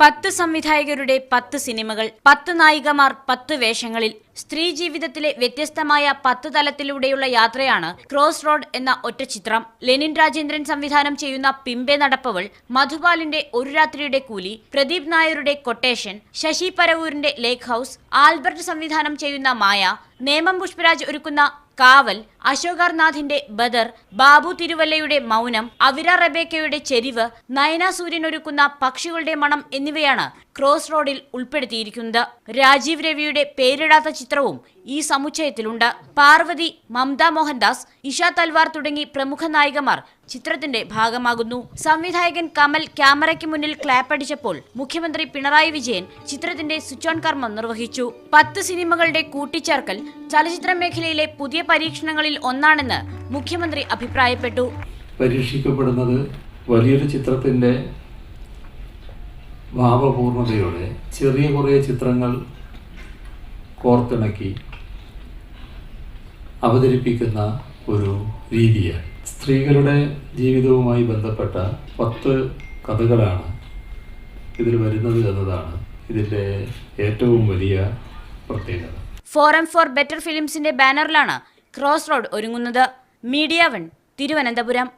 പത്ത് സംവിധായകരുടെ പത്ത് സിനിമകൾ പത്ത് നായികമാർ പത്ത് വേഷങ്ങളിൽ സ്ത്രീ ജീവിതത്തിലെ വ്യത്യസ്തമായ പത്ത് തലത്തിലൂടെയുള്ള യാത്രയാണ് ക്രോസ് റോഡ് എന്ന ഒറ്റ ചിത്രം. ലെനിൻ രാജേന്ദ്രൻ സംവിധാനം ചെയ്യുന്ന പിമ്പെ നടപ്പവൾ മധുപാലിന്റെ ഒരു രാത്രിയുടെ കൂലി പ്രദീപ് നായരുടെ കൊട്ടേഷൻ ശശി പരവൂരിന്റെ ലേക്ക് ഹൗസ് ആൽബർട്ട് സംവിധാനം ചെയ്യുന്ന മായ നേമം പുഷ്പരാജ് ഒരുക്കുന്ന കാവൽ അശോകാർനാഥിന്റെ ബദർ ബാബു തിരുവല്ലയുടെ മൗനം അവിര റബേക്കയുടെ ചെരിവ് നയന സൂര്യൻ ഒരുക്കുന്ന പക്ഷികളുടെ മണം എന്നിവയാണ് ക്രോസ് റോഡിൽ ഉൾപ്പെടുത്തിയിരിക്കുന്നത് രാജീവ് രവിയുടെ പേരിടാത്ത ചിത്രവും ഈ സമുച്ചയത്തിലുണ്ട്. പാർവതി മമത മോഹൻദാസ് ഇഷ തൽവാർ തുടങ്ങി പ്രമുഖ നായികമാർ ചിത്രത്തിന്റെ ഭാഗമാകുന്നു. സംവിധായകൻ കമൽ ക്യാമറയ്ക്ക് മുന്നിൽ ക്ലാപ്പടിച്ചപ്പോൾ മുഖ്യമന്ത്രി പിണറായി വിജയൻ ചിത്രത്തിന്റെ സ്വിച്ച് ഓൺ കർമ്മം നിർവഹിച്ചു. പത്ത് സിനിമകളുടെ കൂട്ടിച്ചേർക്കൽ ചലച്ചിത്ര മേഖലയിലെ പുതിയ പരീക്ഷണങ്ങളിൽ ഒന്നാണെന്ന് മുഖ്യമന്ത്രി അഭിപ്രായപ്പെട്ടു. പരീക്ഷിക്കപ്പെടുന്നത് വലിയൊരു ചിത്രത്തിന്റെ ഭാവപൂർണതയോടെ ചെറിയ കുറേ ചിത്രങ്ങൾ കോർത്തിണക്കി അവതരിപ്പിക്കുന്ന ഒരു രീതിയാണ്. സ്ത്രീകളുടെ ജീവിതവുമായി ബന്ധപ്പെട്ട പത്ത് കഥകളാണ് ഇതിൽ വരുന്നത് എന്നതാണ് ഇതിന്റെ ഏറ്റവും വലിയ പ്രത്യേകത. ഫോറം ഫോർ ബെറ്റർ ഫിലിംസിന്റെ ബാനറിലാണ് ക്രോസ് റോഡ് ഒരുങ്ങുന്നത്. Media one Thiruvananthapuram.